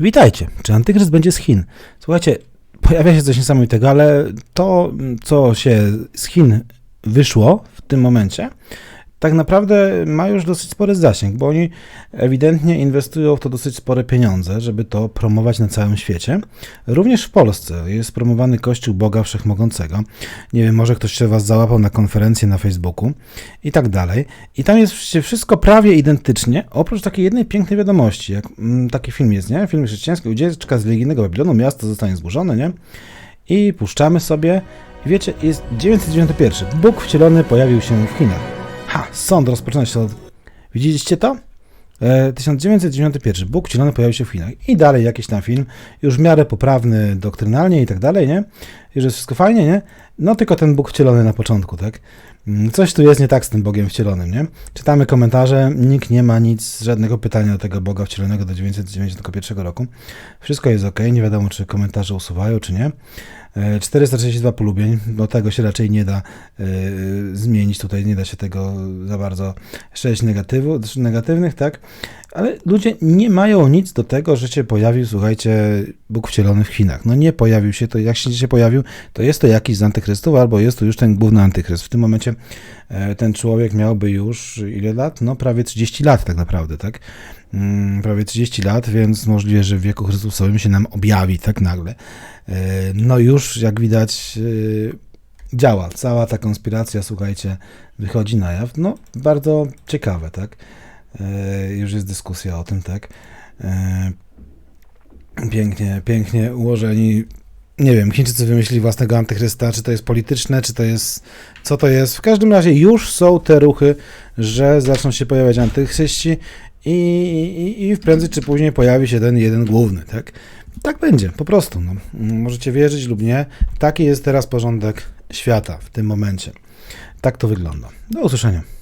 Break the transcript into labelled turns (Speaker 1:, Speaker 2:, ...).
Speaker 1: Witajcie. Czy antychryst będzie z Chin? Słuchajcie, pojawia się coś niesamowitego, ale to, co się z Chin wyszło w tym momencie, tak naprawdę ma już dosyć spory zasięg, bo oni ewidentnie inwestują w to dosyć spore pieniądze, żeby to promować na całym świecie. Również w Polsce jest promowany Kościół Boga Wszechmogącego. Nie wiem, może ktoś się was załapał na konferencję na Facebooku i tak dalej. I tam jest wszystko prawie identycznie, oprócz takiej jednej pięknej wiadomości, jak mm, taki film jest, nie? Film chrześcijański, ucieczka z religijnego Babilonu, miasto zostanie zburzone, nie? I puszczamy sobie. Wiecie, jest 991. Bóg wcielony pojawił się w Chinach. Ha, sąd rozpoczyna się od... Widzieliście to? E, 1991. Bóg wcielony pojawił się w Chinach. I dalej jakiś tam film, już w miarę poprawny doktrynalnie i tak dalej, nie? I że jest wszystko fajnie, nie? No tylko ten Bóg wcielony na początku, tak? Mm, Coś tu jest nie tak z tym Bogiem wcielonym, nie? Czytamy komentarze, nikt nie ma nic, żadnego pytania do tego Boga wcielonego do 991 roku. Wszystko jest ok, nie wiadomo czy komentarze usuwają, czy nie. E, 432 polubień, bo tego się raczej nie da e, zmienić, tutaj nie da się tego za bardzo sześć negatywu, negatywnych, tak? Ale ludzie nie mają nic do tego, że się pojawił, słuchajcie, Bóg wcielony w Chinach. No nie pojawił się, to jak się się pojawił, to jest to jakiś z antychrystów, albo jest to już ten główny antychryst. W tym momencie e, ten człowiek miałby już ile lat? No prawie 30 lat tak naprawdę, tak? Mm, prawie 30 lat, więc możliwe, że w wieku Chrystusowym się nam objawi tak nagle. E, No już, jak widać, e, działa. Cała ta konspiracja, słuchajcie, wychodzi na jaw. No, bardzo ciekawe, tak? E, Już jest dyskusja o tym, tak? E, Pięknie, pięknie ułożeni. Nie wiem, Chińczycy wymyślili własnego antychrysta, czy to jest polityczne, czy to jest. Co to jest? W każdym razie już są te ruchy, że zaczną się pojawiać antychryści i, i, i prędzej czy później pojawi się ten jeden główny, tak? Tak będzie, po prostu. No. Możecie wierzyć lub nie. Taki jest teraz porządek świata w tym momencie. Tak to wygląda. Do usłyszenia.